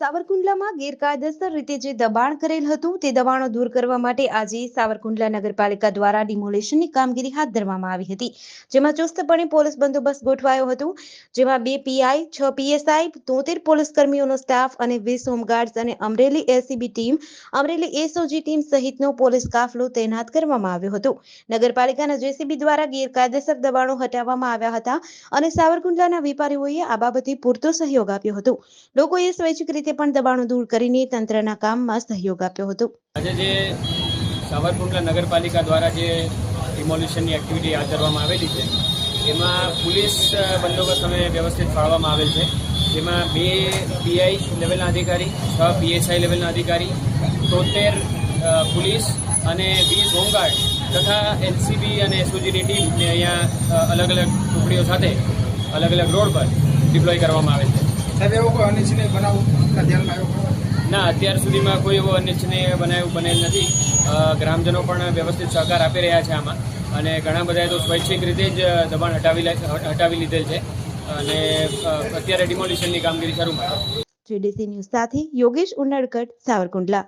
સાવરકુંડલામાં ગેરકાયદેસર રીતે જે દબાણ કરેલ હતું, તે દબાણો દૂર કરવા માટે આજે સાવરકુંડલા નગરપાલિકા દ્વારા ડિમોલેશનની કામગીરી હાથ ધરવામાં આવી હતી. જેમાં ચુસ્તપણે પોલીસ બંદોબસ્ત ગોઠવાયો હતો. જેમાં બે પીઆઈ, છ પીએસઆઈ, તોતેર પોલીસ કર્મીઓનો સ્ટાફ અને વીસ હોમગાર્ડ્સ અને Amreli ACB team, Amreli SOG team સહિતનો પોલીસ કાફલો તૈનાત કરવામાં આવ્યો હતો. નગરપાલિકાના જેસીબી દ્વારા ગેરકાયદેસર દબાણો હટાવવામાં આવ્યા હતા અને સાવરકુંડલાના વેપારીઓએ આ બાબતે પૂરતો સહયોગ આપ્યો હતો. લોકોએ સ્વૈચ્છિક રીતે પણ દબાણો દૂર કરીને તંત્રના કામમાં સહયોગ આપ્યો હતો. આજે જે સાવરકુંડલા નગરપાલિકા દ્વારા જે ડિમોલિશનની એક્ટિવિટી હાથ ધરવામાં આવેલી છે, એમાં પોલીસ બંદોબસ્ત અમે વ્યવસ્થિત ફાળવવામાં આવેલ છે. જેમાં બે પીઆઈ લેવલના અધિકારી, છ પીએસઆઈ લેવલના અધિકારી, તોતેર પોલીસ અને વીસ હોમગાર્ડ તથા એનસીબી અને એસઓજીની ટીમને અહીંયા અલગ અલગ ટુકડીઓ સાથે અલગ અલગ રોડ પર ડિપ્લોય કરવામાં આવે છે. સાહેબ એવો કોઈ અનિચ્છનીય બનાવ? ધ્યાનમાં આવ્યો ના અત્યાર સુધીમાં કોઈ એવો અનિચ્છનીય બનાવ બનેલ નથી. ગ્રામજનો પણ વ્યવસ્થિત સહકાર આપી રહ્યા છે આમાં. અને ઘણા બધાએ તો સ્વૈચ્છિક રીતે જ દબાણ હટાવી લે- હટાવી લીધેલ છે. અને અત્યારે ડિમોલિશનની કામગીરી શરૂમાં છે જીડીસી ન્યૂઝ સાથે યોગેશ ઉનડકટ સાવરકુંડલા.